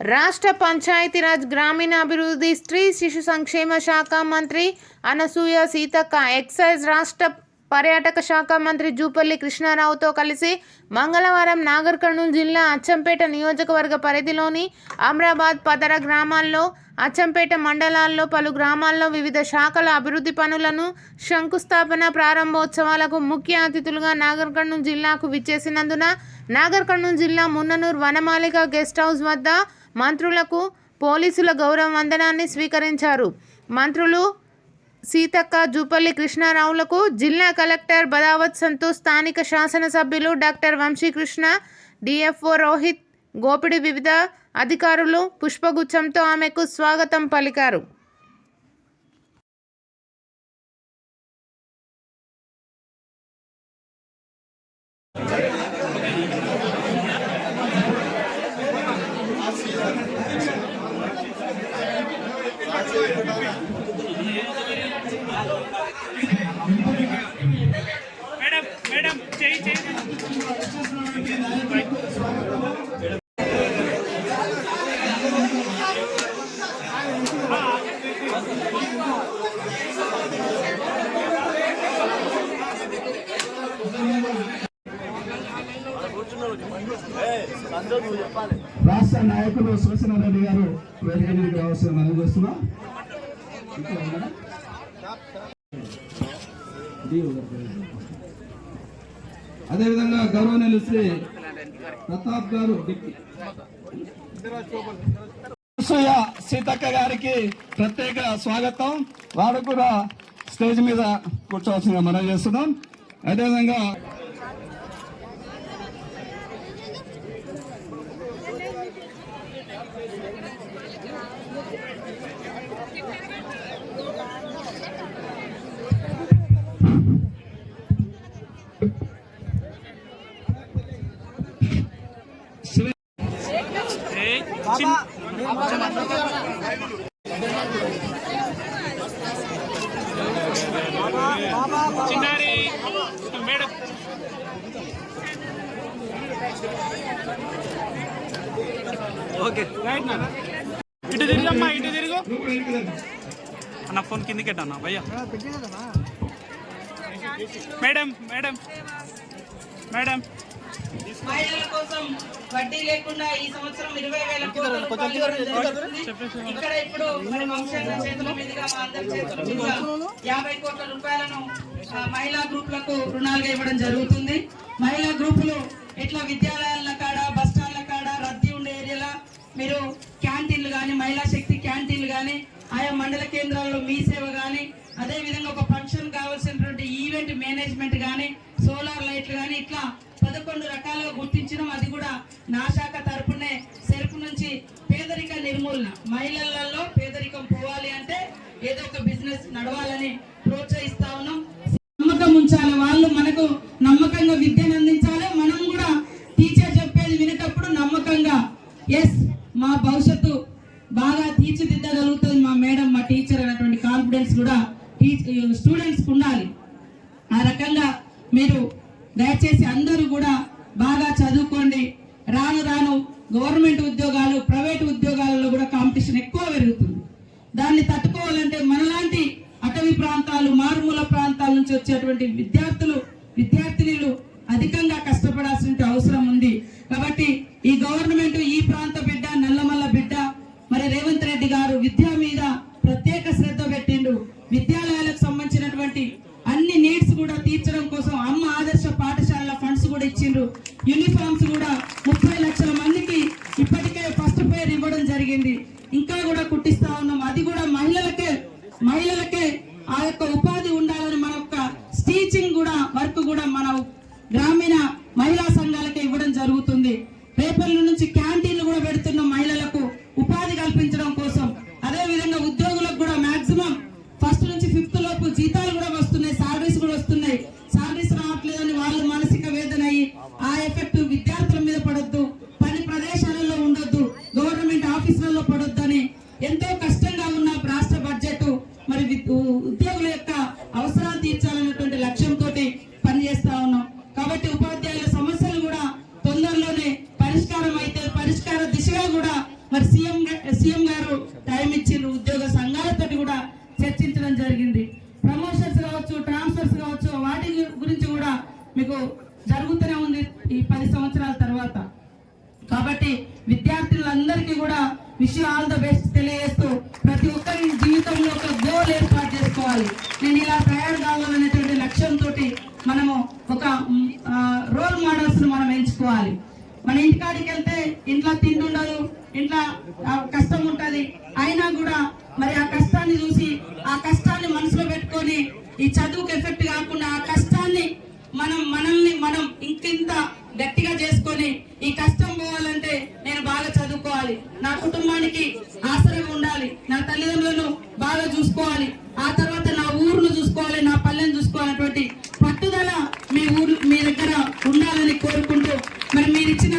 రాష్ట్ర పంచాయతీరాజ్ గ్రామీణాభివృద్ధి స్త్రీ శిశు సంక్షేమ శాఖ మంత్రి అనసూయ సీతక్క ఎక్సైజ్ రాష్ట్ర పర్యాటక శాఖ మంత్రి జూపల్లి కృష్ణారావుతో కలిసి మంగళవారం నాగర్ కర్నూలు జిల్లా అచ్చంపేట నియోజకవర్గ పరిధిలోని అమ్రాబాద్ పదర గ్రామాల్లో అచ్చంపేట మండలాల్లో పలు గ్రామాల్లో వివిధ శాఖల అభివృద్ధి పనులను శంకుస్థాపన ప్రారంభోత్సవాలకు ముఖ్య అతిథులుగా నాగర్ కర్నూలు జిల్లాకు విచ్చేసినందున నాగర్ కర్నూలు జిల్లా మున్ననూరు వనమాలిక గెస్ట్ హౌస్ వద్ద మంత్రులకు పోలీసుల గౌరవ వందనాన్ని స్వీకరించారు. మంత్రులు సీతక్క జూపల్లి కృష్ణారావులకు జిల్లా కలెక్టర్ బదావత్ సంతోష్ స్థానిక శాసనసభ్యులు డాక్టర్ వంశీకృష్ణ డిఎఫ్ఓ రోహిత్ గోపిడి వివిధ అధికారులు పుష్పగుచ్చంతో ఆమెకు స్వాగతం పలికారు మేడం మేడం చేయి చేయి రాష్ట్ర నాయకులు సూచన రెడ్డి గారు వేదిక రావాల్సిన మనం చేస్తున్నాం. అదేవిధంగా గౌరవనీయులు శ్రీ ప్రతాప్ గారు సీతక్క గారికి ప్రత్యేక స్వాగతం. వారు కూడా స్టేజ్ మీద కూర్చోవాల్సిన మనం చేస్తున్నాం. అదేవిధంగా చిన్నారి మేడం ఓకే. ఇటు తిరిగమ్మా ఇటు తిరుగు. అన్న ఫోన్ కిందికి అన్న భయ్యా. Madam madam. మేడం మహిళల కోసం వడ్డీ లేకుండా ఈ సంవత్సరం ఇరవై వేల. ఇక్కడ ఇప్పుడు మరి వంశాల చేతుల మీదుగా మా అందరి చేతుల మీదుగా యాభై కోట్ల రూపాయలను మహిళా గ్రూపులకు రుణాలుగా ఇవ్వడం జరుగుతుంది. మహిళా గ్రూపులు ఇట్లా విద్యాలయాల కాడ బస్ స్టాండ్ల కాడ రద్దీ ఉండే ఏరియాలో మీరు క్యాంటీన్లు కానీ మహిళా శక్తి క్యాంటీన్లు కానీ ఆయా మండల కేంద్రాల్లో మీ సేవ కానీ అదే విధంగా ఒక ఫంక్షన్ కావాల్సినటువంటి ఈవెంట్ మేనేజ్మెంట్ కానీ సోలార్ లైట్లు కానీ ఇట్లా పదకొండు రకాలుగా గుర్తించడం అది కూడా నా శాఖ తరపునే సెరుపు నుంచి పేదరిక నిర్మూలన. మహిళలలో పేదరికం పోవాలి అంటే ఏదో ఒక బిజినెస్ నడవాలని ప్రోత్సహిస్తా ఉన్నాం. నమ్మకం ఉంచాలి. వాళ్ళు మనకు నమ్మకంగా విద్యను అందించాలి. మనం కూడా టీచర్ చెప్పేది వినేటప్పుడు నమ్మకంగా. ఎస్ మా భవిష్యత్తు బాగా తీర్చిదిద్దగలుగుతుంది మా మేడం మా టీచర్ అనేటువంటి కాన్ఫిడెన్స్ కూడా స్టూడెంట్స్ ఆ రకంగా మీరు దయచేసి అందరూ కూడా బాగా చదువుకోండి రాను రాను గవర్నమెంట్ ఉద్యోగాలు ప్రైవేట్ ఉద్యోగాలలో కూడా కాంపిటీషన్ ఎక్కువ పెరుగుతుంది. దాన్ని తట్టుకోవాలంటే మనలాంటి అటవీ ప్రాంతాలు మారుమూల ప్రాంతాల నుంచి వచ్చేటువంటి విద్యార్థులు విద్యార్థినులు అధికంగా కష్టపడాల్సిన అవసరం ఉంది. కాబట్టి ఈ గవర్నమెంట్ ఈ ప్రాంత బిడ్డ నల్లమల్ల బిడ్డ మరి రేవంత్ రెడ్డి గారు విద్య మీద ప్రత్యేక శ్రద్ధ పెట్టిండు. విద్యాలయాలకు సంబంధించినటువంటి అన్ని నీడ్స్ కూడా తీర్చడం కోసం అమ్మ ఆదర్శ పాఠశాలల ఫండ్స్ కూడా ఇచ్చిండ్రు. యూనిఫామ్స్ కూడా ముప్పై లక్షల మందికి ఇప్పటికే ఫస్ట్ పేరు ఇవ్వడం జరిగింది ఇంకా కూడా కుట్టిస్తా ఉన్నాం అది కూడా మహిళలకే మహిళలకే ఆ యొక్క ఉపాధి ఉండాలని మన యొక్క స్టీచింగ్ కూడా వర్క్ కూడా మన గ్రామీణ మహిళా సంఘాలకే ఇవ్వడం జరుగుతుంది. రేపటి నుంచి క్యాంటీన్లు కూడా పెడుతున్న మహిళలకు ఉపాధి కల్పించడం కోసం. అదే విధంగా ఉద్యోగులకు కూడా మాక్సిమం ఫస్ట్ నుంచి ఫిఫ్త్ లోపు జీతాలు కూడా వస్తున్నాయి సాలరీస్ కూడా వస్తున్నాయి. సాలరీస్ రావట్లేదని వాళ్ళు మానసిక వేదన అయ్యి ఆ ఎఫెక్ట్ విద్యార్థుల మీద పడొద్దు పని ప్రదేశాలలో ఉండొద్దు గవర్నమెంట్ ఆఫీసులలో పడొద్దని ఎంతో కష్టం మరి సీఎం సీఎం గారు టైం ఇచ్చిండ్రు ఉద్యోగ సంఘాలతో కూడా చర్చించడం జరిగింది. ప్రమోషన్స్ కావచ్చు ట్రాన్స్ఫర్స్ కావచ్చు వాటి గురించి కూడా మీకు జరుగుతూనే ఉంది ఈ పది సంవత్సరాల తర్వాత. కాబట్టి విద్యార్థులందరికీ కూడా విషయం ఆల్ ద బెస్ట్ తెలియజేస్తూ ప్రతి ఒక్కరి జీవితంలో ఒక గోల్ ఏర్పాటు చేసుకోవాలి. నేను ఇలా తయారు కావాలనేటువంటి లక్ష్యంతో మనము ఒక రోల్ మోడల్స్ను మనం ఎంచుకోవాలి. మన ఇంటికాడికి వెళ్తే ఇంట్లో తిండి ఉండదు ఇంట్లో ఆ, కష్టం ఉంటది. అయినా కూడా మరి ఆ కష్టాన్ని చూసి ఆ కష్టాన్ని మనసులో పెట్టుకొని ఈ చదువుకు ఎఫెక్ట్ కాకుండా ఆ కష్టాన్ని మనం మనల్ని మనం ఇంకింత గట్టిగా చేసుకొని ఈ కష్టం పోవాలంటే నేను బాగా చదువుకోవాలి. నా కుటుంబానికి ఆశ్రయం ఉండాలి. నా తల్లిదండ్రులను బాగా చూసుకోవాలి. ఆ తర్వాత నా ఊరును చూసుకోవాలి నా పల్లెని చూసుకోవాలన్నటువంటి పట్టుదల మీ ఊరు మీ దగ్గర ఉండాలని కోరుకుంటూ మరి మీరు ఇచ్చిన